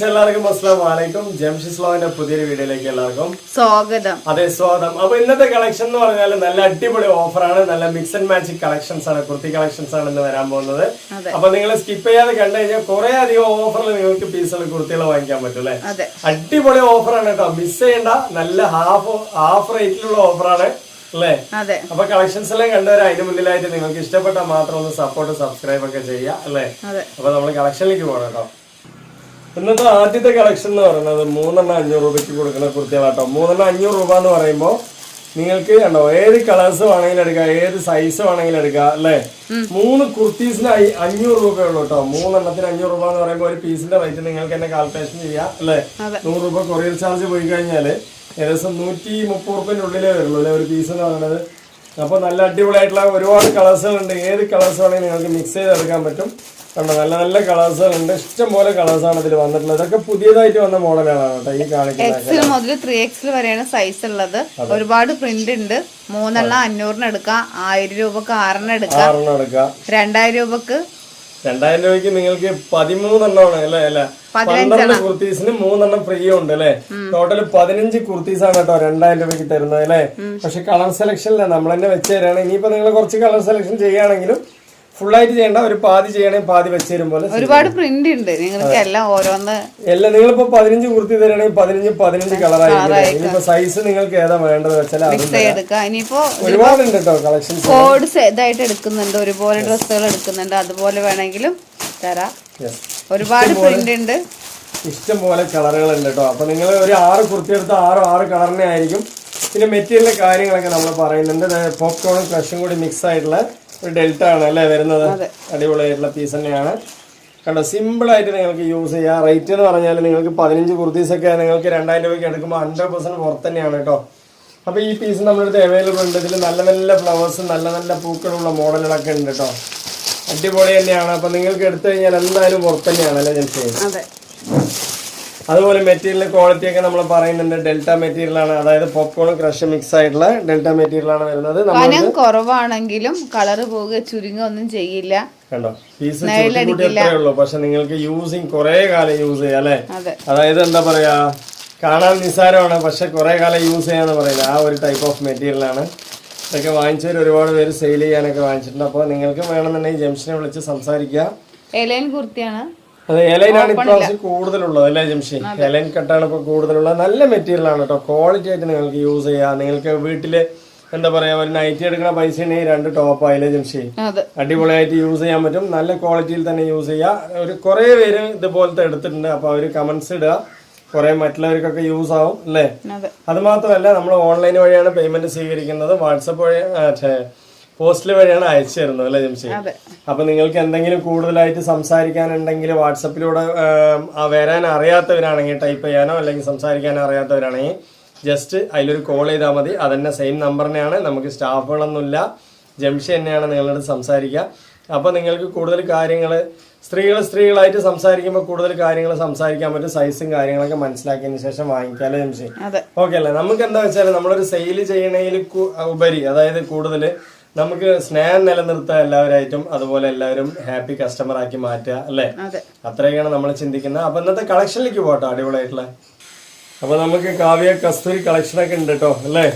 Friends എല്ലാവർക്കും അസ്സാം വലൈക്കും ജംഷിസ് ലോവിന്റെ പുതിയൊരു വീഡിയോയിലേക്ക് എല്ലാവർക്കും സ്വാഗതം. അതെ സ്വാഗതം. അപ്പൊ ഇന്നത്തെ കളക്ഷൻ എന്ന് പറഞ്ഞാൽ നല്ല അടിപൊളി ഓഫറാണ് നല്ല മിക്സ് ആൻഡ് മാച്ച് കളക്ഷൻസ് ആണ് കുർത്തി കളക്ഷൻസ് ആണ് ഇന്ന് വരാൻ പോകുന്നത്. അപ്പൊ നിങ്ങൾ സ്കിപ്പ് ചെയ്യാതെ കണ്ടു കഴിഞ്ഞാൽ കുറെ അധികം ഓഫറിൽ നിങ്ങൾക്ക് പീസുകൾ കുർത്തികൾ വാങ്ങിക്കാൻ പറ്റും അല്ലെ? അടിപൊളി ഓഫറാണ് കേട്ടോ. മിസ് ചെയ്യേണ്ട. നല്ല ഹാഫ് ഹാഫ് റേറ്റിലുള്ള ഓഫറാണ് അല്ലേ? അപ്പൊ കളക്ഷൻസ് എല്ലാം കണ്ടുവരാം അതിന് മുന്നിലായിട്ട് നിങ്ങൾക്ക് ഇഷ്ടപ്പെട്ടാൽ മാത്രം ഒന്ന് സപ്പോർട്ട് സബ്സ്ക്രൈബ് ഒക്കെ ചെയ്യുക അല്ലേ? അപ്പൊ നമ്മൾ കളക്ഷനിലേക്ക് പോകണം കേട്ടോ. ഇന്നത്തെ ആദ്യത്തെ കളക്ഷൻ എന്ന് പറയുന്നത് മൂന്നെണ്ണം അഞ്ഞൂറ് രൂപയ്ക്ക് കൊടുക്കുന്ന കുർത്തികളാട്ടോ മൂന്നെണ്ണം അഞ്ഞൂറ് രൂപ എന്ന് പറയുമ്പോൾ നിങ്ങൾക്ക് കണ്ടോ ഏത് കളേഴ്സ് വേണമെങ്കിലും എടുക്കാം ഏത് സൈസ് വേണമെങ്കിലും എടുക്കാം അല്ലേ? മൂന്ന് കുർത്തീസിന് അഞ്ഞൂറ് രൂപയേ രൂപയുള്ളൂ കേട്ടോ. മൂന്നെണ്ണത്തിന് അഞ്ഞൂറ് രൂപ എന്ന് പറയുമ്പോൾ ഒരു പീസിന്റെ റേറ്റ് നിങ്ങൾക്ക് തന്നെ കാൽക്കുലേഷൻ ചെയ്യാം അല്ലേ. നൂറ് രൂപ കൊറിയർ ചാർജ് പോയി കഴിഞ്ഞാൽ ഏകദേശം നൂറ്റി മുപ്പത് റുപ്യന്റെ ഉള്ളിലേ വരുള്ളൂ അല്ലേ? ഒരു പീസ് എന്ന് പറയുന്നത്. അപ്പോൾ നല്ല അടിപൊളിയായിട്ടുള്ള ഒരുപാട് കളേഴ്സുകളുണ്ട് ഏത് കളേഴ്സ് വേണമെങ്കിൽ നിങ്ങൾക്ക് മിക്സ് ചെയ്തെടുക്കാൻ പറ്റും. കണ്ടോ നല്ല നല്ല കളേഴ്സുകളുണ്ട് ഇഷ്ടം പോലെ കളേഴ്സാണ് ഇതിൽ വന്നിട്ടുള്ളത്. ഇതൊക്കെ പുതിയതായിട്ട് വന്ന മോഡലാണ് കേട്ടോ ഈ കാണിക്കുന്നത് മുതൽ ത്രീ എക്സിൽ വരെയാണ് സൈസ് ഉള്ളത്. ഒരുപാട് പ്രിന്റ് ഉണ്ട്. മൂന്നെണ്ണം അഞ്ഞൂറിന് എടുക്കാം. ആയിരം രൂപക്ക് ആറെണ്ണം എടുക്കാം. ആറെണ്ണം എടുക്കുക രണ്ടായിരം രൂപക്ക് രണ്ടായിരം രൂപയ്ക്ക് നിങ്ങൾക്ക് പതിമൂന്നെണ്ണമാണ് അല്ലേ അല്ലേ? പന്ത്രണ്ട് കുർത്തീസിന് മൂന്നെണ്ണം ഫ്രീ ഉണ്ട് അല്ലേ? ടോട്ടൽ പതിനഞ്ച് കുർത്തീസ് ആണ് കേട്ടോ രണ്ടായിരം രൂപയ്ക്ക് തരുന്നത് അല്ലേ? പക്ഷെ കളർ സെലക്ഷൻ സെലക്ഷനില്ല നമ്മൾ തന്നെ വെച്ച് തരാണ്. ഇനിയിപ്പോ നിങ്ങൾ കുറച്ച് കളർ സെലക്ഷൻ ചെയ്യുകയാണെങ്കിലും full ചെയ്യണ്ട ഒരു പാതി ചെയ്യണേ പാതി വെച്ച് തരും പോലെ ഒരുപാട് പ്രിന്റ് ഉണ്ട്. നിങ്ങൾക്ക് എല്ലാം ഓരോന്ന് എല്ലാം നിങ്ങളിപ്പോ പതിനഞ്ച് കുർത്തി തരണേ പതിനഞ്ച് പതിനഞ്ച് കളറായി ഇനിയിപ്പോ സൈസ് നിങ്ങൾക്ക് ഏതാ വേണ്ടത് വെച്ചാൽ ഒരുപാട് ഇനിയിപ്പോ ഒരുപാടുണ്ട് കേട്ടോ കളക്ഷൻസ് കോഡ്സ് ഇതായിട്ട് എടുക്കുന്നുണ്ട്. ഒരുപോലെ ഡ്രസ്സുകൾ എടുക്കുന്നുണ്ട്. അതുപോലെ വേണമെങ്കിലും തരാം. ഒരുപാട് പ്രിന്റ് ഉണ്ട്. ഇഷ്ടം പോലെ കളറുകളുണ്ട് കേട്ടോ അപ്പൊ നിങ്ങൾ ഒരു ആറ് കുർത്തി എടുത്ത ആറ് ആറ് കളറിനെ ആയിരിക്കും. പിന്നെ മെറ്റീരിയലിന്റെ കാര്യങ്ങളൊക്കെ നമ്മൾ പറയുന്നുണ്ട്. പോപ്കോണും ക്രഷും കൂടി മിക്സ് ആയിട്ടുള്ള ഒരു ഡെൽറ്റ ആണ് അല്ലേ വരുന്നത്? അടിപൊളിയായിട്ടുള്ള പീസ് തന്നെയാണ്. കണ്ടോ സിമ്പിൾ ആയിട്ട് നിങ്ങൾക്ക് യൂസ് ചെയ്യാം. റേറ്റ് എന്ന് പറഞ്ഞാൽ നിങ്ങൾക്ക് പതിനഞ്ച് കുർത്തീസൊക്കെ നിങ്ങൾക്ക് രണ്ടായിരം രൂപയ്ക്ക് എടുക്കുമ്പോൾ ഹൺഡ്രഡ് പെർസെന്റ് പുറത്ത് തന്നെയാണ് കേട്ടോ. അപ്പോൾ ഈ പീസ് നമ്മളടുത്ത് അവൈലബിൾ ഉണ്ട്. ഇതിൽ നല്ല നല്ല ഫ്ലവേഴ്സ് നല്ല നല്ല പൂക്കളുള്ള മോഡലുകളൊക്കെ ഉണ്ട് കേട്ടോ. അടിപൊളി തന്നെയാണ്. അപ്പോൾ നിങ്ങൾക്ക് എടുത്തു കഴിഞ്ഞാൽ എന്തായാലും പുറത്ത് തന്നെയാണ് അല്ലേ ജൻസി? അതുപോലെ മെറ്റീരിയൽ ക്വാളിറ്റി ഒക്കെ നമ്മൾ പറയുന്നുണ്ട്. ഡെൽറ്റ മെറ്റീരിയൽ ആണ്. അതായത് പോപ്കോൺ ക്രഷ് മിക്സ് ആയിട്ടുള്ള ഡെൽറ്റ മെറ്റീരിയൽ ആണ് വരുന്നത്. കനം കുറവാണെങ്കിലും കളറ് പോകുക ചുരുങ്ങുക ഒന്നും ചെയ്യില്ല. കണ്ടോ? പീസ് ഉള്ളൂ. പക്ഷെ നിങ്ങൾക്ക് യൂസിങ് കുറെ കാലം യൂസ് ചെയ്യാം അല്ലെ? അതായത് എന്താ പറയാ കാണാൻ നിസ്സാരമാണ് പക്ഷെ കുറെ കാലം യൂസ് ചെയ്യാന്ന് പറയുന്നത്. ആ ഒരു ടൈപ്പ് ഓഫ് മെറ്റീരിയൽ ആണ്. ഇതൊക്കെ വാങ്ങിച്ചവർ ഒരുപാട് പേര് സെയിൽ ചെയ്യാനൊക്കെ വാങ്ങിച്ചിട്ടുണ്ട്. അപ്പോൾ നിങ്ങൾക്ക് വേണമെന്നുണ്ടെങ്കിൽ ജംഷനെ വിളിച്ച് സംസാരിക്കുക എലൈൻ കുർത്തിയാണ്. അതെ എലൈനാണ് ഇപ്രാവശ്യം കൂടുതലുള്ളത് അല്ലേ ജംഷി? എലൈൻ കട്ടാണ് ഇപ്പൊ കൂടുതലുള്ളത് നല്ല മെറ്റീരിയൽ ആണ് കേട്ടോ ക്വാളിറ്റി ആയിട്ട് നിങ്ങൾക്ക് യൂസ് ചെയ്യാം. നിങ്ങൾക്ക് വീട്ടിൽ എന്താ പറയാ ഒരു നൈറ്റി എടുക്കുന്ന പൈസ ഉണ്ടെങ്കിൽ രണ്ട് ടോപ്പ് ആയില്ലേ ജംഷി? അടിപൊളിയായിട്ട് യൂസ് ചെയ്യാൻ പറ്റും. നല്ല ക്വാളിറ്റിയിൽ തന്നെ യൂസ് ചെയ്യുക ഒരു കുറെ പേര് ഇതുപോലത്തെ എടുത്തിട്ടുണ്ട്. അപ്പൊ അവർ കമന്റ്സ് ഇടുക. കുറെ മറ്റുള്ളവർക്കൊക്കെ യൂസ് ആവും അല്ലേ? അത്. മാത്രമല്ല നമ്മൾ ഓൺലൈൻ വഴിയാണ് പേയ്മെന്റ് സ്വീകരിക്കുന്നത്. വാട്സപ്പ് വഴി പോസ്റ്റിൽ വഴിയാണ് അയച്ചു തരുന്നത് അല്ലേ ജംഷി അപ്പൊ നിങ്ങൾക്ക് എന്തെങ്കിലും കൂടുതലായിട്ട് സംസാരിക്കാനുണ്ടെങ്കിൽ വാട്സപ്പിലൂടെ വരാൻ അറിയാത്തവരാണെങ്കിൽ ടൈപ്പ് ചെയ്യാനോ അല്ലെങ്കിൽ സംസാരിക്കാനോ അറിയാത്തവരാണെങ്കിൽ ജസ്റ്റ് അതിലൊരു കോൾ ചെയ്താൽ മതി. അതന്നെ സെയിം നമ്പറിനെയാണ് നമുക്ക് സ്റ്റാഫുകളൊന്നുമില്ല. ജംഷി തന്നെയാണ് നിങ്ങളോട് സംസാരിക്കുക. അപ്പോൾ നിങ്ങൾക്ക് കൂടുതൽ കാര്യങ്ങൾ സ്ത്രീകൾ സ്ത്രീകളായിട്ട് സംസാരിക്കുമ്പോൾ കൂടുതൽ കാര്യങ്ങൾ സംസാരിക്കാൻ പറ്റും. സൈസും കാര്യങ്ങളൊക്കെ മനസ്സിലാക്കിയതിന് ശേഷം വാങ്ങിക്കാല്ലേ ജംഷി? ഓക്കെ അല്ലേ? നമുക്ക് എന്താ വെച്ചാൽ നമ്മളൊരു സെയിൽ ചെയ്യണതിൽ കു- ഉപരി അതായത് കൂടുതൽ നമുക്ക് സ്നേഹം നിലനിർത്തുക എല്ലാവരായിട്ടും അതുപോലെ എല്ലാവരും ഹാപ്പി കസ്റ്റമർ ആക്കി മാറ്റുക അല്ലേ? അതെ. അത്രയൊക്കെയാണ് നമ്മൾ ചിന്തിക്കുന്നത്. അപ്പൊ ഇന്നത്തെ കളക്ഷനിലേക്ക് പോട്ടോ അടിപൊളിയായിട്ടുള്ള. അപ്പൊ നമുക്ക് കാവ്യ കസ്തൂരി കളക്ഷൻ ഒക്കെ ഉണ്ട് കേട്ടോ അല്ലേ?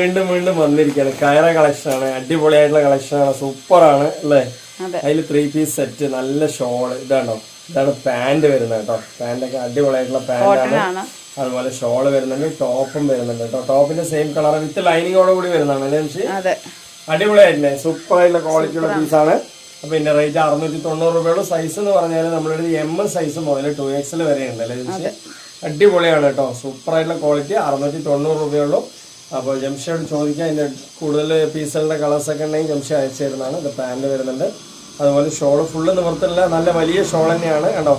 വീണ്ടും വീണ്ടും വന്നിരിക്കുകയാണ്. കയറ കളക്ഷൻ ആണ് അടിപൊളിയായിട്ടുള്ള കളക്ഷൻ ആണ് സൂപ്പർ ആണ് അല്ലേ? അതെ. അതിൽ ത്രീ പീസ് സെറ്റ് നല്ല ഷോൾ ഇതാണോ? ഇതാണ് പാന്റ് വരുന്നത് കേട്ടോ പാന്റ് ഒക്കെ അടിപൊളിയായിട്ടുള്ള പാന്റ് ആണ്. അതുപോലെ ഷോൾ വരുന്നുണ്ട് ടോപ്പും വരുന്നുണ്ട് കേട്ടോ ടോപ്പിന്റെ സെയിം കളർ വിത്ത് ലൈനിങ്ങോട് കൂടി വരുന്നതാണ് അല്ലേ അടിപൊളിയായിട്ടില്ലേ? സൂപ്പർ ആയിട്ടുള്ള ക്വാളിറ്റി ഉള്ള പീസാണ് അപ്പൊ ഇതിന്റെ റേറ്റ് അറുന്നൂറ്റി തൊണ്ണൂറ് രൂപയുള്ള സൈസ് എന്ന് പറഞ്ഞാൽ നമ്മളൊരു എം സൈസ് മുതൽ ടു എക്സൽ വരെ ഉണ്ട് അല്ലേ അടിപൊളിയാണ് കേട്ടോ. സൂപ്പർ ആയിട്ടുള്ള ക്വാളിറ്റി അറുന്നൂറ്റി തൊണ്ണൂറ് രൂപയുള്ളൂ അപ്പോൾ ജംഷയോട് ചോദിക്കാം അതിന്റെ കൂടുതൽ പീസുകളുടെ കളേഴ്സൊക്കെ ഉണ്ടെങ്കിൽ ജംഷ അയച്ചു തരുന്നതാണ്. ഇത് പാന്റ് വരുന്നുണ്ട്. അതുപോലെ ഷോൾ ഫുള്ള് നിവർത്തില്ല നല്ല വലിയ ഷോൾ തന്നെയാണ്. കേട്ടോ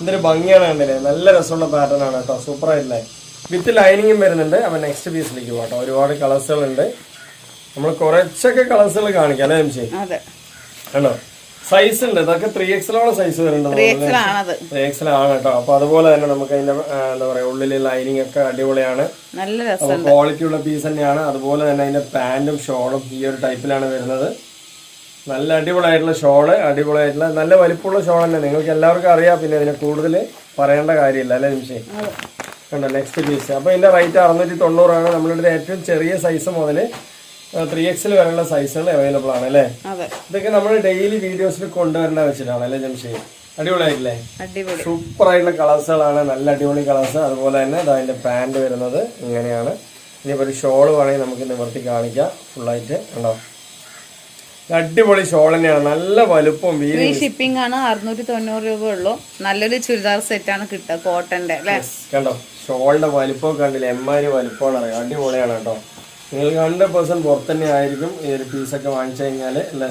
എന്തൊരു ഭംഗിയാണ് കണ്ടില്ലേ? നല്ല രസമുള്ള പാറ്റേൺ ആണ് കേട്ടോ. സൂപ്പർ ആയിട്ടില്ലേ വിത്ത് ലൈനിങ്ങും വരുന്നുണ്ട്. അപ്പൊ നെക്സ്റ്റ് പീസിലേക്ക് പോകാം കേട്ടോ. ഒരുപാട് കളേഴ്സുകൾ ഉണ്ട് നമ്മൾ കുറച്ചൊക്കെ കളേഴ്സുകൾ കാണിക്കാം അല്ലേ എം അതെ. കണ്ടോ സൈസ് ഉണ്ട്. ഇതൊക്കെ ത്രീ എക്സിലോളം സൈസ് വരുന്നുണ്ട് ത്രീ ആണ് എക്സിലാണ് കേട്ടോ. അപ്പൊ അതുപോലെ തന്നെ നമുക്ക് അതിന്റെ എന്താ പറയാ ഉള്ളിൽ ലൈനിങ് ഒക്കെ അടിപൊളിയാണ്. നല്ല ക്വാളിറ്റി ഉള്ള പീസ് തന്നെയാണ്. അതുപോലെ തന്നെ അതിന്റെ പാന്റും ഷോളും ഈ ഒരു ടൈപ്പിലാണ് വരുന്നത്. നല്ല അടിപൊളിയായിട്ടുള്ള ഷോൾ അടിപൊളിയായിട്ടുള്ള നല്ല വലിപ്പമുള്ള ഷോൾ തന്നെ. നിങ്ങൾക്ക് എല്ലാവർക്കും അറിയാം. പിന്നെ ഇതിനെ കൂടുതൽ പറയേണ്ട കാര്യമില്ല അല്ലേ നിമിഷം കണ്ടോ നെക്സ്റ്റ് പീസ് അപ്പോൾ ഇതിന്റെ റേറ്റ് അറുന്നൂറ്റി തൊണ്ണൂറാണ് നമ്മളുടെ ഏറ്റവും ചെറിയ സൈസ് മുതൽ ത്രീ എക്സിൽ വരെയുള്ള സൈസുകൾ അവൈലബിൾ ആണ് അല്ലേ? ഇതൊക്കെ നമ്മൾ ഡെയിലി വീഡിയോസിൽ കൊണ്ടുവരേണ്ട വെച്ചിട്ടാണ് അല്ലേ ജംഷി? അടിപൊളിയായിട്ടില്ലേ? അടിപൊളി. സൂപ്പർ ആയിട്ടുള്ള കളേഴ്സുകളാണ് നല്ല അടിപൊളി കളേഴ്സ് അതുപോലെ തന്നെ അതിന്റെ പാന്റ് വരുന്നത് ഇങ്ങനെയാണ്. ഇനിയിപ്പോൾ ഒരു ഷോൾ വേണമെങ്കിൽ നമുക്ക് നിവർത്തി കാണിക്കാം ഫുള്ളായിട്ട് ഉണ്ടോ അടിപൊളി ഷോൾ തന്നെയാണ് നല്ല വലുപ്പം ഷിപ്പിംഗ് ആണ് അറുന്നൂറ്റി തൊണ്ണൂറ് രൂപ ഉള്ളൂ. നല്ലൊരു ചുരിദാർ സെറ്റ് ആണ് കിട്ടുക കോട്ടന്റെ കണ്ടോ? ഷോളിന്റെ വലുപ്പം കണ്ടില്ല? എമ്മാര് വലുപ്പമാണ് അറിയാം അടിപൊളിയാണ് കേട്ടോ. നിങ്ങൾക്ക് ഹൺഡ്രഡ് പെർസെന്റ് പുറത്ത് തന്നെ ആയിരിക്കും ഈ ഒരു പീസൊക്കെ വാങ്ങിച്ചു കഴിഞ്ഞാൽ അല്ലേ?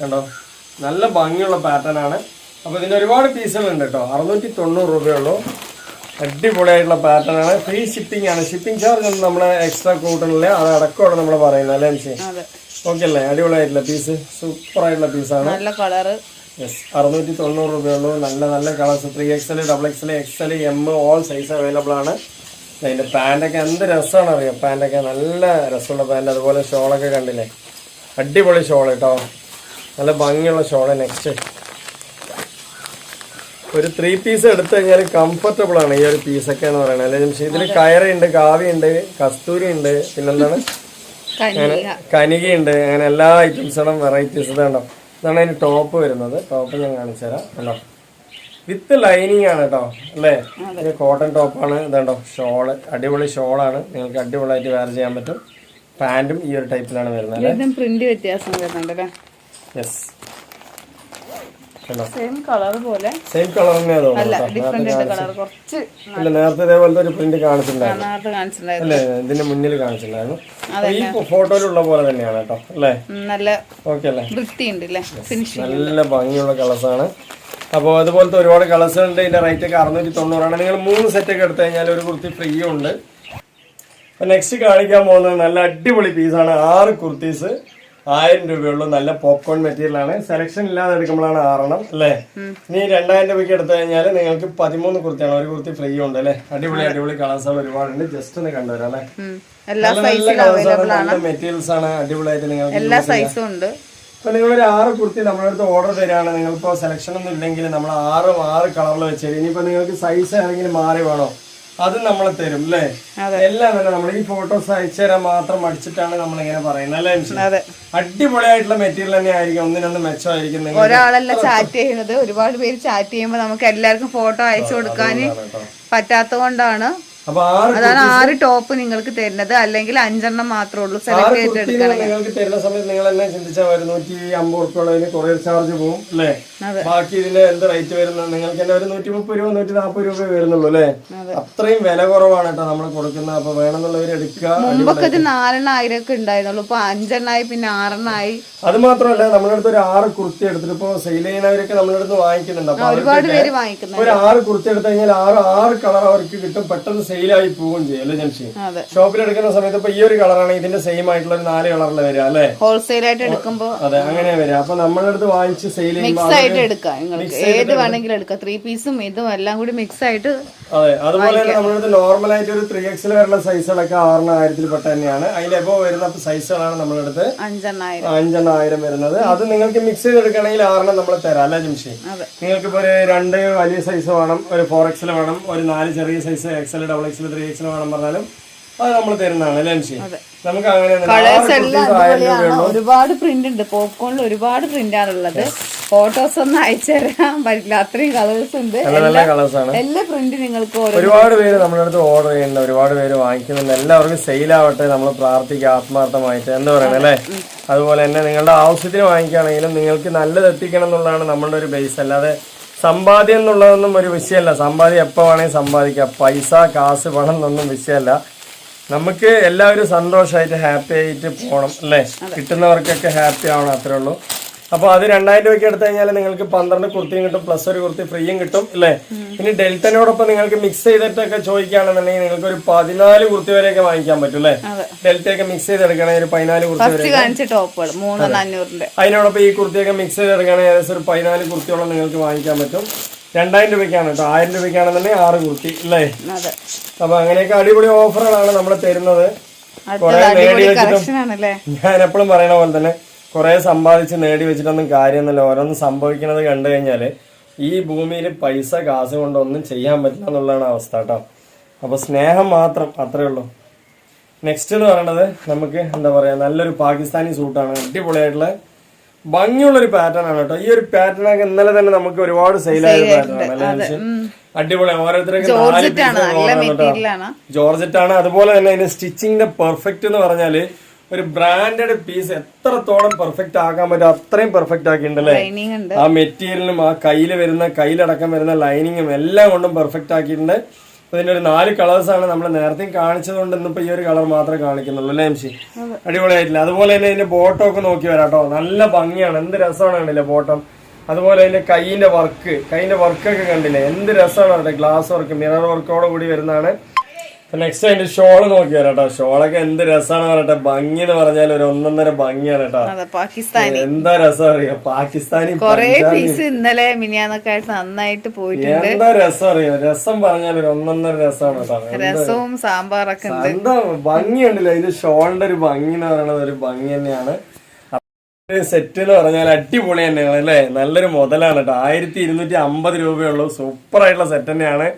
കണ്ടോ? നല്ല ഭംഗിയുള്ള പാറ്റേൺ ആണ്. അപ്പൊ ഇതിന് ഒരുപാട് പീസുകൾ ഉണ്ട് കേട്ടോ. അറുന്നൂറ്റി തൊണ്ണൂറ് രൂപയുള്ളൂ. അടിപൊളിയായിട്ടുള്ള പാറ്റേൺ ആണ്. ഫ്രീ ഷിപ്പിംഗ് ആണ്. ഷിപ്പിംഗ് ചാർജ് ഒന്നും നമ്മളെ എക്സ്ട്രാ കൂട്ടണില്ല. അത് അടക്കമാണ് നമ്മൾ പറയുന്നത്. അല്ലേ അതെ. ഓക്കെ അല്ലേ? അടിപൊളിയായിട്ടുള്ള പീസ് സൂപ്പർ ആയിട്ടുള്ള പീസാണ് നല്ല കളറ് യെസ് അറുന്നൂറ്റി തൊണ്ണൂറ് രൂപയുള്ളൂ. നല്ല നല്ല colours three XL double XL XL M all size available ആണ്. അതിന്റെ പാന്റൊക്കെ എന്ത് രസമാണ് അറിയാം? പാന്റൊക്കെ നല്ല രസമുള്ള പാന്റ് അതുപോലെ ഷോളൊക്കെ കണ്ടില്ലേ? അടിപൊളി ഷോൾ കേട്ടോ. നല്ല ഭംഗിയുള്ള ഷോൾ നെക്സ്റ്റ്. ഒരു ത്രീ പീസ് എടുത്തു കഴിഞ്ഞാൽ കംഫർട്ടബിൾ ആണ് ഈ ഒരു പീസൊക്കെ എന്ന് പറയുന്നത്. അല്ലെങ്കിൽ ഇതിൽ കയറുണ്ട് കാവിയുണ്ട് കസ്തൂരി ഉണ്ട് പിന്നെന്താണ്? കനിക. കനികയുണ്ട്. അങ്ങനെ എല്ലാ ഐറ്റംസുകളും വെറൈറ്റീസ് ഇതുണ്ടോ ഇതാണ് അതിന് ടോപ്പ് വരുന്നത്. ടോപ്പ് ഞാൻ കാണിച്ചു തരാം കണ്ടോ? വിത്ത് ലൈനിങ് ആണ് കേട്ടോ അല്ലേ? ഇത് കോട്ടൺ ടോപ്പാണ് ഇതാണ്ടോ? ഷോൾ അടിപൊളി ഷോളാണ് നിങ്ങൾക്ക് അടിപൊളിയായിട്ട് വെയർ ചെയ്യാൻ പറ്റും. പാന്റും ഈ ഒരു ടൈപ്പിലാണ് വരുന്നത് പ്രിന്റ് വ്യത്യാസം വരുന്നുണ്ട് അല്ലേ യെസ് സെയിം കളർ പോലെ. സെയിം കളർ അല്ല നേരത്തെ ഇതേപോലത്തെ ഒരു പ്രിന്റ് കാണിച്ചിട്ടുണ്ടായിരുന്നു. അല്ലേ ഇതിന്റെ മുന്നിൽ കാണിച്ചിട്ടുണ്ടായിരുന്നു. ഈ ഫോട്ടോയിലുള്ള പോലെ തന്നെയാണ് കേട്ടോ അല്ലേ? നല്ല ഓക്കെ അല്ലേ? വൃത്തി ഉണ്ട് അല്ലേ ഫിനിഷിങ് നല്ല ഭംഗിയുള്ള കളേഴ്സാണ് അപ്പോൾ അതുപോലത്തെ ഒരുപാട് കളേഴ്സുകളുണ്ട് ഇതിന്റെ റേറ്റ് ഒക്കെ അറുന്നൂറ്റി തൊണ്ണൂറാണ് നിങ്ങൾ മൂന്ന് സെറ്റ് ഒക്കെ എടുത്തു കഴിഞ്ഞാൽ ഒരു കുർത്തി ഫ്രീ ഉണ്ട്. നെക്സ്റ്റ് കാണിക്കാൻ പോകുന്നത് നല്ല അടിപൊളി പീസാണ് ആറ് കുർത്തീസ്. ആയിരം രൂപയുള്ളൂ. നല്ല പോപ്കോൺ മെറ്റീരിയൽ ആണ്. സെലക്ഷൻ ഇല്ലാതെ എടുക്കുമ്പോഴാണ് ആറണം അല്ലേ? ഇനി രണ്ടായിരം രൂപയ്ക്ക് എടുത്തു കഴിഞ്ഞാൽ നിങ്ങൾക്ക് പതിമൂന്ന് കുർത്തിയാണ്. ഒരു കുർത്തി ഫ്രീ ഉണ്ട് അല്ലേ? അടിപൊളി അടിപൊളി കളേഴ്സുകൾ ഒരുപാടുണ്ട് ജസ്റ്റ് ഒന്ന് കണ്ടുവരാം അല്ലേ? നല്ല നല്ല കളേഴ്സാണ് നല്ല മെറ്റീരിയൽസ് ആണ്. അടിപൊളിയായിട്ട് നിങ്ങൾക്ക് എല്ലാ സൈസും ഉണ്ട്. ഇപ്പൊ നിങ്ങൾ ഒരു ആറ് കുർത്തി നമ്മുടെ അടുത്ത് ഓർഡർ തരികയാണ്. നിങ്ങൾക്കിപ്പോൾ സെലക്ഷൻ ഒന്നും ഇല്ലെങ്കിൽ നമ്മൾ ആറ് ആറ് കളറിൽ വെച്ച് തരും. ഇനിയിപ്പോൾ നിങ്ങൾക്ക് സൈസ് ഏതെങ്കിലും മാറി വേണോ? അതും നമ്മൾ തരും അല്ലേ എല്ലാം തന്നെ നമ്മൾ ഈ ഫോട്ടോസ് അയച്ചു തരാൻ മാത്രം അടിച്ചിട്ടാണ് നമ്മൾ ഇങ്ങനെ പറയുന്നത് അല്ലേ? അടിപൊളിയായിട്ടുള്ള മെറ്റീരിയൽ തന്നെ ആയിരിക്കും ഒന്നിനൊന്ന് മെച്ചമായിരിക്കും ഒരാളല്ല ചാറ്റ് ചെയ്യുന്നത്. ഒരുപാട് പേര് ചാറ്റ് ചെയ്യുമ്പോൾ നമുക്ക് എല്ലാവർക്കും ഫോട്ടോ അയച്ചു കൊടുക്കാൻ. പറ്റാത്തത് കൊണ്ടാണ് അതാണ് ആറ് ടോപ്പ് നിങ്ങൾക്ക് തരുന്നത്. അല്ലെങ്കിൽ അഞ്ചെണ്ണം മാത്രമേ ഉള്ളൂ സെലക്ട് ചെയ്ത് കുർത്തി നിങ്ങൾക്ക് തരുന്ന സമയത്ത് നിങ്ങൾ തന്നെ ചിന്തിച്ചാൽ ഒരു നൂറ്റി അമ്പത് റുപ്യോളതിന് കൊറിയർ ചാർജ് പോകും അല്ലേ? ബാക്കി ഇതിന്റെ എന്ത് റേറ്റ് വരുന്നത്? നിങ്ങൾക്ക് തന്നെ ഒരു നൂറ്റി മുപ്പത് രൂപ നൂറ്റി നാൽപ്പത് രൂപ വരുന്നുള്ളൂ അല്ലേ? അത്രയും വില കുറവാണ് കേട്ടോ നമ്മൾ കൊടുക്കുന്നത്. അപ്പൊ വേണമെന്നുള്ളവർ എടുക്കുക. മുമ്പൊക്കെ ഇത് നാലെണ്ണം ആയിരം ഒക്കെ ഉണ്ടായിരുന്നുള്ളൂ. ഇപ്പൊ അഞ്ചെണ്ണായി പിന്നെ ആറെണ്ണായി അത് മാത്രമല്ല നമ്മളടുത്ത് അടുത്ത് ഒരു ആറ് കുർത്തി എടുത്തിട്ട് ഇപ്പൊ സെയിൽ ചെയ്യുന്നവരൊക്കെ നമ്മളടുത്ത് വാങ്ങിക്കുന്നുണ്ട്. അപ്പൊ ഒരുപാട് അവർക്കൊക്കെ പേര് വാങ്ങിക്കുന്നു ഒരു ആറ് കുർത്തി എടുത്തു കഴിഞ്ഞാൽ ആറ് ആറ് കളർ അവർക്ക് കിട്ടും. പെട്ടെന്ന് സെയിലായി പോവുകയും ചെയ്യും അല്ലേ ജംഷി ഷോപ്പിൽ എടുക്കുന്ന സമയത്ത് ഇപ്പൊ ഈ ഒരു കളറാണ് ഇതിന്റെ സെയിം ആയിട്ടുള്ള ഒരു നാല് കളറിൽ വരിക അല്ലേ? ഹോൾസെയിൽ ആയിട്ട് എടുക്കുമ്പോ അതെ അങ്ങനെ വരിക. അപ്പൊ നമ്മുടെ അടുത്ത് വാങ്ങിച്ച് സെയിൽ മിക്സ് ആയിട്ട് എടുക്കാം. നിങ്ങൾക്ക് ഏത് വേണമെങ്കിലും എടുക്കാം. ത്രീ പീസും ഇതും എല്ലാം കൂടി മിക്സ് ആയിട്ട് അതെ അതുപോലെ തന്നെ നമ്മുടെ അടുത്ത് നോർമൽ ആയിട്ട് ഒരു ത്രീ എക്സിൽ വരുന്ന സൈസുകളൊക്കെ ആറിന് ആയിരത്തിൽ പെട്ട തന്നെയാണ്. അതിൽ എബോ വരുന്ന സൈസുകളാണ് നമ്മുടെ അടുത്ത് അഞ്ചെണ്ണായിരം. വരുന്നത്. അത് നിങ്ങൾക്ക് മിക്സ് ചെയ്തെടുക്കണമെങ്കിൽ ആറെണ്ണം നമ്മൾ തരാം അല്ലേ ജിംഷി നിങ്ങൾക്ക് ഇപ്പൊ ഒരു രണ്ട് വലിയ സൈസ് വേണം ഒരു ഫോർ എക്സൽ വേണം ഒരു നാല് ചെറിയ size XL XL three XL വേണം പറഞ്ഞാലും അത് നമ്മൾ തരുന്നതാണ് അല്ലേ ജിംഷി നമുക്ക് അങ്ങനെ ഒരുപാട് പ്രിന്റ് ഉണ്ട്. പോപ്കോണിൽ ഒരുപാട് പ്രിന്റ് ആണുള്ളത് ഫോട്ടോസ് ഒന്നും അയച്ചു തരാൻ പറ്റില്ല. അത്രയും കളേഴ്സ് ഉണ്ട്. എല്ലാ പ്രിന്റ് നിങ്ങൾക്ക് ഒരുപാട് പേര് നമ്മുടെ അടുത്ത് ഓർഡർ ചെയ്യുന്നുണ്ട്. ഒരുപാട് പേര് വാങ്ങിക്കുന്നുണ്ട്. എല്ലാവർക്കും സെയിൽ ആവട്ടെ. നമ്മൾ പ്രാർത്ഥിക്കുക ആത്മാർത്ഥമായിട്ട്. എന്താ പറയുന്നത് അല്ലേ? അതുപോലെ തന്നെ നിങ്ങളുടെ ആവശ്യത്തിന് വാങ്ങിക്കുകയാണെങ്കിലും നിങ്ങൾക്ക് നല്ലത് എത്തിക്കണം എന്നുള്ളതാണ് നമ്മളുടെ ഒരു ബേസ് അല്ലാതെ സമ്പാദ്യം എന്നുള്ളതൊന്നും ഒരു വിഷയമല്ല. സമ്പാദ്യം എപ്പോൾ വേണമെങ്കിൽ സമ്പാദിക്കാം. പൈസ കാശ് പണം എന്നൊന്നും വിഷയമല്ല. നമുക്ക് എല്ലാവരും സന്തോഷമായിട്ട് ഹാപ്പി ആയിട്ട് പോകണം അല്ലേ? കിട്ടുന്നവർക്കൊക്കെ ഹാപ്പി ആവണം അത്രേ ഉള്ളൂ. അപ്പൊ അത് രണ്ടായിരം രൂപയ്ക്ക് എടുത്തു കഴിഞ്ഞാൽ നിങ്ങൾക്ക് പന്ത്രണ്ട് കുർത്തിയും കിട്ടും പ്ലസ് ഒരു കുർത്തി ഫ്രീയും കിട്ടും അല്ലേ? ഇനി ഡെൽറ്റനോടൊപ്പം നിങ്ങൾക്ക് മിക്സ് ചെയ്തിട്ടൊക്കെ ചോദിക്കുകയാണെന്നുണ്ടെങ്കിൽ നിങ്ങൾക്ക് ഒരു പതിനാല് കുർത്തി വരെയൊക്കെ വാങ്ങിക്കാൻ പറ്റും അല്ലേ? ഡെൽറ്റയൊക്കെ മിക്സ് ചെയ്തെടുക്കണമെങ്കിൽ ഒരു പതിനാല് കുർത്തി വരെ അതിനോടൊപ്പം ഈ കുർത്തിയൊക്കെ മിക്സ് ചെയ്തെടുക്കുകയാണെങ്കിൽ ഏകദേശം ഒരു പതിനാല് കുർത്തിയോളം നിങ്ങൾക്ക് വാങ്ങിക്കാൻ പറ്റും. രണ്ടായിരം രൂപയ്ക്കാണ് കേട്ടോ ആയിരം രൂപയ്ക്കാണെന്നുണ്ടെങ്കിൽ ആറ് കുർത്തി അല്ലേ? അപ്പൊ അങ്ങനെയൊക്കെ അടിപൊളി ഓഫറുകളാണ് നമ്മൾ തരുന്നത്. ഞാൻ എപ്പോഴും പറയണ പോലെ തന്നെ കുറെ സമ്പാദിച്ച് നേടി വെച്ചിട്ടൊന്നും കാര്യമൊന്നുമില്ല. ഓരോന്ന് സംഭവിക്കുന്നത് കണ്ടു കഴിഞ്ഞാൽ ഈ ഭൂമിയിൽ പൈസ കാശ് കൊണ്ടൊന്നും ചെയ്യാൻ പറ്റില്ല എന്നുള്ളതാണ് അവസ്ഥ കേട്ടോ. അപ്പോൾ സ്നേഹം മാത്രം അത്രേ ഉള്ളൂ. നെക്സ്റ്റ് എന്ന് പറയുന്നത് നമുക്ക് എന്താ പറയാ നല്ലൊരു പാകിസ്ഥാനി സൂട്ടാണ് അടിപൊളിയായിട്ടുള്ള ഭംഗിയുള്ള ഒരു പാറ്റേൺ ആണ് കേട്ടോ. ഈ ഒരു പാറ്റേൺ ഒക്കെ ഇന്നലെ തന്നെ നമുക്ക് ഒരുപാട് സെയിലായ അടിപൊളിയാണ് പാറ്റേൺ ആണ്. അല്ലേ നിമിഷ്? അടിപൊളി. ഓരോരുത്തർക്ക് നാല് ആണ്. നല്ല ഓർഡർ കേട്ടോ. ജോർജറ്റ് ആണ്. അതുപോലെ തന്നെ അതിന്റെ സ്റ്റിച്ചിങ്ങിന്റെ പെർഫെക്റ്റ് എന്ന് പറഞ്ഞാൽ ഒരു ബ്രാൻഡഡ് പീസ് എത്രത്തോളം പെർഫെക്റ്റ് ആക്കാൻ പറ്റും അത്രയും പെർഫെക്റ്റ് ആക്കിയിട്ടുണ്ടല്ലേ ആ മെറ്റീരിയലും ആ കയ്യിൽ വരുന്ന കയ്യിലടക്കം വരുന്ന ലൈനിങ്ങും എല്ലാം കൊണ്ടും പെർഫെക്റ്റ് ആക്കിയിട്ടുണ്ട്. ഇതിന്റെ ഒരു നാല് കളേഴ്സ് ആണ് നമ്മൾ നേരത്തെ കാണിച്ചത് കൊണ്ട് ഇന്നിപ്പോ ഈ ഒരു കളർ മാത്രമേ കാണിക്കുന്നുള്ളൂ അല്ലേ എംസി അടിപൊളിയായിട്ടില്ല? അതുപോലെ തന്നെ ഇതിന്റെ ബോട്ടം ഒക്കെ നോക്കി വരാട്ടോ നല്ല ഭംഗിയാണ്. എന്ത് രസമാണ് കണ്ടില്ലേ ബോട്ടം അതുപോലെ അതിന്റെ കൈയിന്റെ വർക്ക് കൈയിന്റെ വർക്കൊക്കെ കണ്ടില്ലേ? എന്ത് രസമാണ് അവിടെ ഗ്ലാസ് വർക്ക് മിറർ വർക്കോട് കൂടി വരുന്നതാണ്. നെക്സ്റ്റ് അതിന്റെ ഷോൾ നോക്കി കേട്ടോ. ഷോളൊക്കെ എന്ത് രസമാണ് പറയട്ടെ ഭംഗി എന്ന് പറഞ്ഞാൽ ഒരു ഒന്നൊന്നര ഭംഗിയാണ് കേട്ടോ. പാകിസ്ഥാനി. എന്താ രസം അറിയോ? പാകിസ്ഥാനി കൊറേ പീസ് ഇന്നലെ മിനിയാന്നൊക്കെ ആയിട്ട് നന്നായിട്ട് പോയിട്ടുണ്ട്. എന്താ രസം അറിയോ? രസം പറഞ്ഞാൽ ഒരു ഒന്നൊന്നര രസമാണ് കേട്ടോ. രസവും സാമ്പാറൊക്കെ എന്താ ഭംഗിയുണ്ടല്ലോ. ഇത് ഷോളിന്റെ ഒരു ഭംഗി എന്ന് പറയുന്നത് ഒരു ഭംഗി തന്നെയാണ്. സെറ്റ് എന്ന് പറഞ്ഞാൽ അടിപൊളി തന്നെയാണ് അല്ലേ? നല്ലൊരു മുതലാണ് കേട്ടോ. ആയിരത്തി ഇരുന്നൂറ്റി അമ്പത് രൂപയുള്ളൂ സൂപ്പർ ആയിട്ടുള്ള സെറ്റ് തന്നെയാണ്.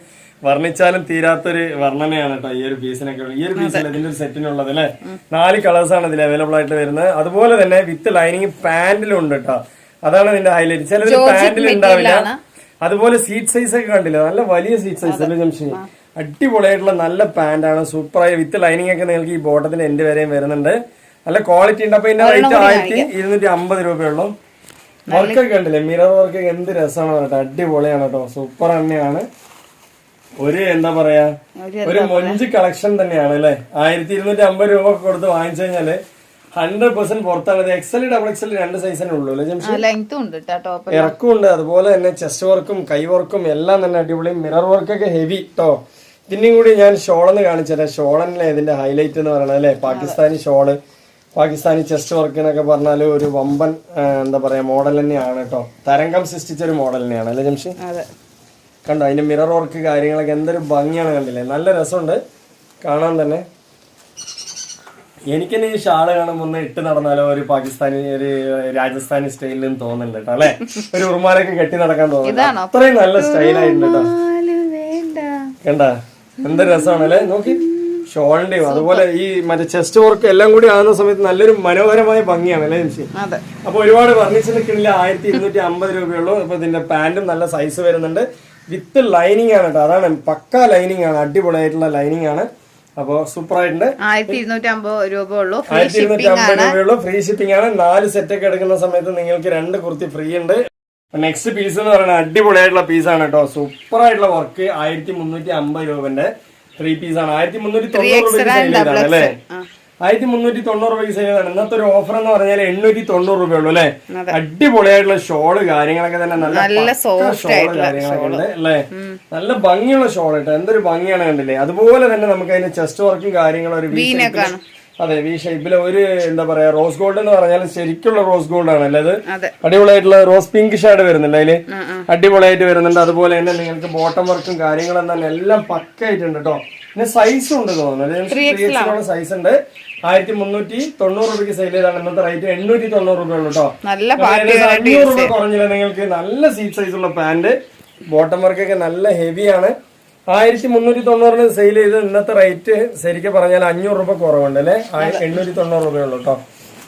വർണിച്ചാലും തീരാത്തൊരു വർണനയാണ് കേട്ടോ ഈ ഒരു പീസിനൊക്കെ ഈ ഒരു പീസിൽ ഇതിന്റെ ഒരു സെറ്റിനുള്ളത് അല്ലെ നാല് കളേഴ്സ് ആണ് ഇതിൽ അവൈലബിൾ ആയിട്ട് വരുന്നത്. അതുപോലെ തന്നെ വിത്ത് ലൈനിങ് പാന്റിലും ഉണ്ട് കേട്ടോ അതാണ് ഇതിന്റെ ഹൈലൈറ്റ് ചിലത് പാന്റിൽ ഉണ്ടാവില്ല. അതുപോലെ സീറ്റ് സൈസ് ഒക്കെ കണ്ടില്ല? നല്ല വലിയ സീറ്റ് സൈസ് അല്ലേ ജംഷി അടിപൊളിയായിട്ടുള്ള നല്ല പാന്റാണ് സൂപ്പറായി വിത്ത് ലൈനിങ് ഒക്കെ നിങ്ങൾക്ക് ഈ ബോട്ടത്തിന്റെ എൻഡ് വരെയും വരുന്നുണ്ട്. നല്ല ക്വാളിറ്റി ഉണ്ട്. അപ്പൊ ഇതിന്റെ റേറ്റ് ആയിരത്തി ഇരുന്നൂറ്റി അമ്പത് രൂപയുള്ളൂ. വർക്കൊക്കെ കണ്ടില്ലേ? മിറർ വർക്ക് എന്ത് രസമാണ് കേട്ടോ അടിപൊളിയാണ് കേട്ടോ സൂപ്പർ തന്നെയാണ് ഒരു എന്താ പറയാ? ഒരു മൊഞ്ച് കളക്ഷൻ തന്നെയാണ് അല്ലെ? ആയിരത്തി ഇരുന്നൂറ്റി അമ്പത് രൂപ ഒക്കെ കൊടുത്ത് വാങ്ങിച്ചു കഴിഞ്ഞാൽ ഹൺഡ്രഡ് പെർസെന്റ് പുറത്താണ്. എക്സൽ ഡബിൾ എക്സൽ രണ്ട് സൈസിനെ ഉള്ളൂ അല്ലെ ഇറക്കമുണ്ട് അതുപോലെ തന്നെ ചെസ്റ്റ് വർക്കും കൈ വർക്കും എല്ലാം തന്നെ അടിപൊളി. മിറർ വർക്കൊക്കെ ഹെവി കേട്ടോ പിന്നെയും കൂടി ഞാൻ ഷോളെന്ന് കാണിച്ചുതരാം ഷോളനിലെ ഇതിന്റെ ഹൈലൈറ്റ് എന്ന് പറയണത് അല്ലെ? Pakistani shawl Pakistani chest work എന്നൊക്കെ പറഞ്ഞാൽ ഒരു വമ്പൻ എന്താ പറയാ മോഡൽ തന്നെയാണ് കേട്ടോ തരംഗം സൃഷ്ടിച്ച ഒരു മോഡൽ തന്നെയാണ് അല്ലെ ജംഷി കണ്ടോ അതിന്റെ മിറർ വർക്ക് കാര്യങ്ങളൊക്കെ എന്തൊരു ഭംഗിയാണ് കണ്ടില്ലേ? നല്ല രസമുണ്ട്. കാണാൻ തന്നെ. എനിക്കെന്നെ ഈ ഷാൾ കാണുമ്പോൾ ഒന്ന് ഇട്ട് നടന്നാലോ ഒരു പാകിസ്ഥാനി ഒരു രാജസ്ഥാനി സ്റ്റൈലിലും തോന്നുന്നുണ്ട് കേട്ടോ അല്ലെ? ഒരു ഉറുമാലൊക്കെ കെട്ടി നടക്കാൻ തോന്നുന്നു? അത്രയും നല്ല സ്റ്റൈലായിട്ടുണ്ട് കേട്ടോ. കണ്ട? എന്തൊരു രസമാണ് അല്ലേ? നോക്കി. ഷോളിന്റെയും അതുപോലെ ഈ മറ്റേ ചെസ്റ്റ് വർക്ക് എല്ലാം കൂടി ആകുന്ന സമയത്ത് നല്ലൊരു മനോഹരമായ ഭംഗിയാണ് അല്ലേ ചേച്ചി അപ്പൊ ഒരുപാട് ഫർണിച്ചറിന് കിണില്ല ആയിരത്തി ഇരുന്നൂറ്റി അമ്പത് രൂപയുള്ളൂ അപ്പൊ ഇതിന്റെ പാന്റും നല്ല സൈസ് വരുന്നുണ്ട്. വിത്ത് ലൈനിങ് ആണ് കേട്ടോ. അതാണ് പക്ക ലൈനിങ് ആണ്. അടിപൊളിയായിട്ടുള്ള ലൈനിങ് ആണ്. അപ്പോ സൂപ്പർ ആയിട്ടുണ്ട് ആയിരത്തി ഇരുന്നൂറ്റി അമ്പത് രൂപ ഉള്ളൂ ആയിരത്തി രൂപയുള്ളൂ. ഫ്രീ ഷിപ്പിംഗ് ആണ്. നാല് സെറ്റ് ഒക്കെ എടുക്കുന്ന സമയത്ത് നിങ്ങൾക്ക് രണ്ട് കുർത്തി ഫ്രീ ഉണ്ട്. നെക്സ്റ്റ് പീസ് എന്ന് പറയുന്നത് അടിപൊളിയായിട്ടുള്ള പീസാണ് കേട്ടോ. സൂപ്പർ ആയിട്ടുള്ള വർക്ക് ആയിരത്തി മുന്നൂറ്റി അമ്പത് രൂപന്റെ ത്രീ പീസ് ആണ് ആയിരത്തി മുന്നൂറ്റി തൊണ്ണൂറ് രൂപ അല്ലേ? ആയിരത്തി മുന്നൂറ്റി തൊണ്ണൂറ് രൂപയ്ക്ക് സെയിൽ ചെയ്തതാണ് ഇന്നത്തെ ഒരു ഓഫർ എന്ന് പറഞ്ഞാൽ എണ്ണൂറ്റി തൊണ്ണൂറ് രൂപയുള്ളൂ അല്ലെ? അടിപൊളിയായിട്ടുള്ള ഷോൾ കാര്യങ്ങളൊക്കെ തന്നെ നല്ല ഷോൾ കാര്യങ്ങളൊക്കെ ഉണ്ട് അല്ലെ? നല്ല ഭംഗിയുള്ള ഷോൾ കേട്ടോ. എന്തൊരു ഭംഗിയാണ് കണ്ടില്ലേ? അതുപോലെ തന്നെ നമുക്ക് അതിന് ചെസ്റ്റ് വർക്കും കാര്യങ്ങളും ഒരു അതെ വി ഷേപ്പിലെ ഒരു എന്താ പറയാ റോസ് ഗോൾഡ് എന്ന് പറഞ്ഞാൽ ശരിക്കുള്ള റോസ് ഗോൾഡ് ആണ് അല്ലേ അത്? അടിപൊളിയായിട്ടുള്ള റോസ് പിങ്ക് ഷേഡ് വരുന്നുണ്ട് അതിൽ. അടിപൊളിയായിട്ട് വരുന്നുണ്ട്. അതുപോലെ തന്നെ നിങ്ങൾക്ക് ബോട്ടം വർക്കും കാര്യങ്ങളും തന്നെ എല്ലാം പക്കായിട്ടുണ്ട് കേട്ടോ. പിന്നെ സൈസും ഉണ്ട് തോന്നുന്നു. സൈസ് ഉണ്ട്. ആയിരത്തി മുന്നൂറ്റി തൊണ്ണൂറ് രൂപയ്ക്ക് സെയിൽ ചെയ്താണ്. ഇന്നത്തെ റേറ്റ് എണ്ണൂറ്റി തൊണ്ണൂറ് കേട്ടോ. നല്ല അപ്പൊ ഏകദേശം അഞ്ഞൂറ് രൂപ കുറഞ്ഞില്ല നിങ്ങൾക്ക്? നല്ല സീറ്റ് സൈസ് ഉള്ള പാന്റ് ബോട്ടം വർക്കൊക്കെ നല്ല ഹെവിയാണ് ആയിരത്തി മുന്നൂറ്റി തൊണ്ണൂറിന് സെയിൽ ചെയ്ത് ഇന്നത്തെ റേറ്റ് ശരിക്കും പറഞ്ഞാൽ അഞ്ഞൂറ് രൂപ കുറവുണ്ട് അല്ലെ? എണ്ണൂറ്റി തൊണ്ണൂറ് രൂപയുള്ളൂ കേട്ടോ.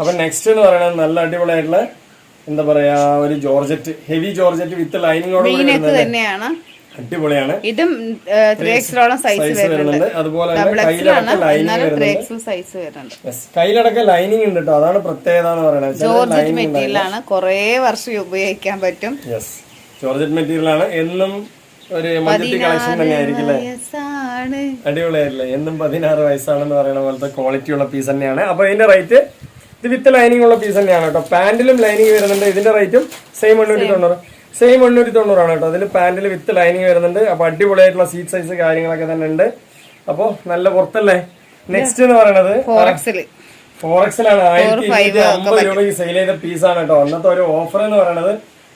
അപ്പൊ നെക്സ്റ്റ് എന്ന് പറയുന്നത് നല്ല അടിപൊളിയായിട്ടുള്ള എന്താ പറയാ ഒരു ജോർജറ്റ് ഹെവി ജോർജറ്റ് വിത്ത് ലൈനിങ്ങോട് തന്നെയാണ്. അടിപൊളിയാണ്. ഇതും ത്രീ എക്സിലോളം സൈസ് വരുന്നുണ്ട്. അതുപോലെ സൈസ് വരുന്നുണ്ട്. കയ്യിലടക്കം ലൈനിങ് ഉണ്ട് കേട്ടോ അതാണ് പ്രത്യേകത എന്ന് പറയുന്നത് ജോർജറ്റ് മെറ്റീരിയൽ ആണ്. കുറേ വർഷം ഉപയോഗിക്കാൻ പറ്റും. യെസ് ജോർജറ്റ് മെറ്റീരിയൽ ആണ്. എന്നും ഒരു മജറ്റി കളക്ഷൻ തന്നെ ആയിരിക്കും അടിപൊളിയായില്ലേ എന്നും പതിനാറ് വയസ്സാണെന്ന് പറയുന്ന പോലത്തെ ക്വാളിറ്റി ഉള്ള പീസ് തന്നെയാണ്. അപ്പൊ ഇതിന്റെ റേറ്റ് ഇത് വിത്ത് ലൈനിങ് ഉള്ള പീസ് തന്നെയാണ് കേട്ടോ പാന്റിലും ലൈനിങ് വരുന്നുണ്ട്. ഇതിന്റെ റേറ്റും സെയിം എണ്ണൂറ്റി തൊണ്ണൂറ് സെയിം എണ്ണൂറ്റി തൊണ്ണൂറാണ് കേട്ടോ. അതിൽ പാന്റിൽ വിത്ത് ലൈനിങ് വരുന്നുണ്ട്. അപ്പൊ അടിപൊളിയായിട്ടുള്ള സീറ്റ് സൈസ് കാര്യങ്ങളൊക്കെ തന്നെ ഉണ്ട്. അപ്പൊ നല്ല പുറത്തല്ലേ? നെക്സ്റ്റ് എന്ന് പറയുന്നത് ഫോറക്സിൽ ഫോറക്സിലാണ് ആയിരത്തി ഇരുന്നൂറ്റി അമ്പത് രൂപയ്ക്ക് സെയിൽ ചെയ്ത പീസാണ് കേട്ടോ. അന്നത്തെ ഒരു ഓഫർ എന്ന് പറയുന്നത്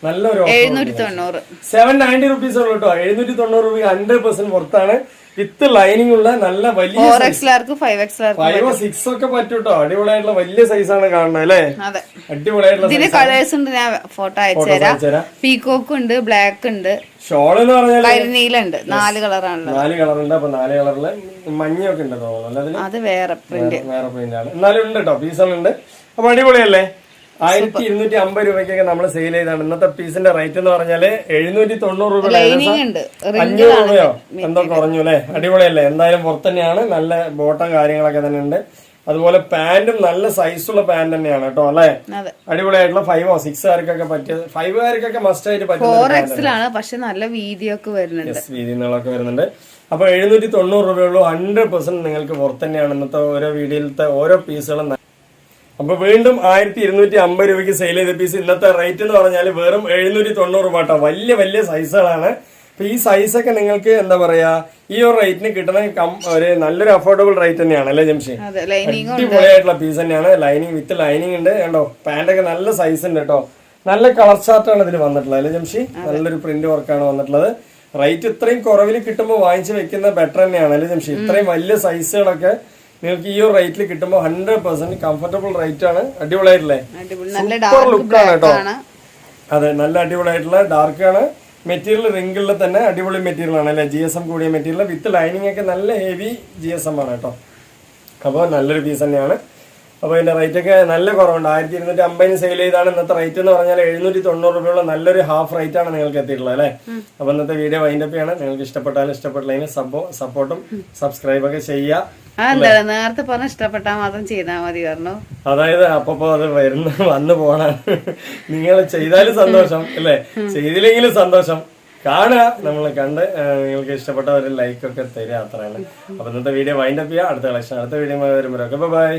നല്ലൊരു ഓഫർ സെവൻ നയന്റി റുപ്പീസ് ഉള്ളൂ കേട്ടോ. എഴുന്നൂറ്റി തൊണ്ണൂറ് രൂപ ഹൺഡ്രഡ് പെർസെന്റ് പുറത്താണ്. വിത്ത് ലൈനിങ് ഉള്ള നല്ല വലിയ four x large five x large ഫൈവോ six ഒക്കെ പറ്റൂട്ടോ. അടിപൊളിയായിട്ടുള്ള വലിയ സൈസ് ആണ് കാണുന്നത് അല്ലേ? അടിപൊളിയായിട്ടുള്ള ഇതിന് കളേഴ്സ് ഉണ്ട് ഞാൻ ഫോട്ടോ അയച്ചു തരാം. അയച്ചുതരാം പീകോക്ക് ഉണ്ട് ബ്ലാക്ക് ഉണ്ട്. ഷോൾ എന്ന് പറഞ്ഞാൽ ഉണ്ട് നാല് കളറാണ് നാല് കളറുണ്ട് അപ്പൊ നാല് കളറിൽ മഞ്ഞൊക്കെ ഉണ്ട് തോന്നുന്നു അത് വേറെ പ്രിന്റ് വേറെ പ്രിന്റ് ആണ്. എന്നാലും ഉണ്ട് കേട്ടോ പീസുകളുണ്ട് അപ്പൊ അടിപൊളിയല്ലേ? ആയിരത്തി ഇരുന്നൂറ്റി അമ്പത് രൂപയ്ക്കൊക്കെ നമ്മൾ സെയിൽ ചെയ്താണ്. ഇന്നത്തെ പീസിന്റെ റേറ്റ് എന്ന് പറഞ്ഞാൽ എഴുന്നൂറ്റി തൊണ്ണൂറ് രൂപ അഞ്ഞൂറ് രൂപയോ? എന്തോ കുറഞ്ഞു അല്ലേ? അടിപൊളിയല്ലേ? എന്തായാലും പുറത്ത് തന്നെയാണ്. നല്ല ബോട്ടം കാര്യങ്ങളൊക്കെ തന്നെ ഉണ്ട്. അതുപോലെ പാന്റും നല്ല സൈസുള്ള പാന്റ് തന്നെയാണ് കേട്ടോ അല്ലേ? അടിപൊളിയായിട്ടുള്ള ഫൈവോ സിക്സ് ആർക്കൊക്കെ പറ്റിയ ഫൈവ് ആർക്കൊക്കെ മസ്റ്റ് ആയിട്ട് പറ്റും ഫോർ എക്സിലാണ് പക്ഷെ നല്ല വീതിയൊക്കെ വരുന്നുണ്ട്. വരുന്നുണ്ട്. അപ്പൊ എഴുന്നൂറ്റി തൊണ്ണൂറ് രൂപയുള്ളൂ ഹൺഡ്രഡ് പെർസെന്റ് നിങ്ങൾക്ക് പുറത്ത് തന്നെയാണ്. ഇന്നത്തെ ഓരോ വീഡിയോയിലത്തെ ഓരോ പീസുകളും അപ്പൊ വീണ്ടും ആയിരത്തി ഇരുന്നൂറ്റി അമ്പത് രൂപയ്ക്ക് സെയിൽ ചെയ്ത പീസ് ഇന്നത്തെ റേറ്റ് എന്ന് പറഞ്ഞാൽ വെറും എഴുന്നൂറ്റി തൊണ്ണൂറ് രൂപ കേട്ടോ വലിയ വലിയ സൈസുകളാണ് അപ്പൊ ഈ സൈസൊക്കെ നിങ്ങൾക്ക് എന്താ പറയാ ഈ ഒരു റേറ്റിന് കിട്ടണ ഒരു നല്ലൊരു അഫോർഡബിൾ റേറ്റ് തന്നെയാണ് അല്ലേ ജംഷി? അടിപൊളിയായിട്ടുള്ള പീസ് തന്നെയാണ്. ലൈനിങ് വിത്ത് ലൈനിങ് ഉണ്ട്. കണ്ടോ പാന്റൊക്കെ നല്ല സൈസ് ഉണ്ട് കേട്ടോ നല്ല കളർ ചാർട്ടാണ് ഇതിൽ വന്നിട്ടുള്ളത് അല്ലേ ജംഷി? നല്ലൊരു പ്രിന്റ് വർക്കാണ് വന്നിട്ടുള്ളത്. റേറ്റ് ഇത്രയും കുറവിൽ കിട്ടുമ്പോൾ വാങ്ങിച്ചു വെക്കുന്ന ബെറ്റർ തന്നെയാണ് അല്ലേ ജംഷി? ഇത്രയും വലിയ സൈസുകളൊക്കെ നിങ്ങൾക്ക് ഈ ഒരു റേറ്റിൽ കിട്ടുമ്പോൾ ഹൺഡ്രഡ് പെർസെന്റ് കംഫർട്ടബിൾ റേറ്റ് ആണ്. അടിപൊളിയായിട്ടില്ലേ സൂപ്പർ ലുക്കാണ് കേട്ടോ അതെ നല്ല അടിപൊളിയായിട്ടുള്ള ഡാർക്ക് ആണ്. മെറ്റീരിയൽ റിങ്കിളിൽ തന്നെ അടിപൊളി മെറ്റീരിയൽ ആണ് അല്ലെ? ജി എസ് എം കൂടിയ മെറ്റീരിയൽ വിത്ത് ലൈനിങ് ഒക്കെ നല്ല ഹെവി ജി എസ് എം ആണ് കേട്ടോ അപ്പോൾ നല്ലൊരു പീസ് തന്നെയാണ്. അപ്പോൾ ഇതിന്റെ റേറ്റ് ഒക്കെ നല്ല കുറവുണ്ട്. ആയിരത്തി ഇരുന്നൂറ്റി അമ്പതിന് സെയിൽ ചെയ്താണ്. ഇന്നത്തെ റേറ്റ് എന്ന് പറഞ്ഞാൽ എഴുന്നൂറ്റി തൊണ്ണൂറ് രൂപയുള്ള നല്ലൊരു ഹാഫ് റേറ്റ് ആണ് നിങ്ങൾക്ക് എത്തിയിട്ടുള്ളത് അല്ലേ? അപ്പോൾ ഇന്നത്തെ വീഡിയോ വൈൻഡപ്പ് ചെയ്യണം. നിങ്ങൾക്ക് ഇഷ്ടപ്പെട്ടാലും ഇഷ്ടപ്പെട്ടില്ലെങ്കിൽ സപ്പോ സപ്പോർട്ടും സബ്സ്ക്രൈബൊക്കെ ചെയ്യുക. അതെന്താ? നേരത്തെ പറഞ്ഞ ഇഷ്ടപ്പെട്ടാൽ മാത്രം ചെയ്താൽ മതി പറഞ്ഞു. അതായത് അപ്പൊ അത് വരുന്ന വന്നു പോണ നിങ്ങൾ ചെയ്താലും സന്തോഷം അല്ലെ? ചെയ്തില്ലെങ്കിലും സന്തോഷം. കാണുക. നമ്മൾ കണ്ട് നിങ്ങൾക്ക് ഇഷ്ടപ്പെട്ട ഒരു ലൈക്ക് ഒക്കെ തരിക അത്രയാണ്. അപ്പൊ ഇന്നത്തെ വീഡിയോ വൈൻഡപ്പ് ചെയ്യുക അടുത്ത കളക്ഷൻ അടുത്ത വീഡിയോ വരുമ്പോഴൊക്കെ. ബൈ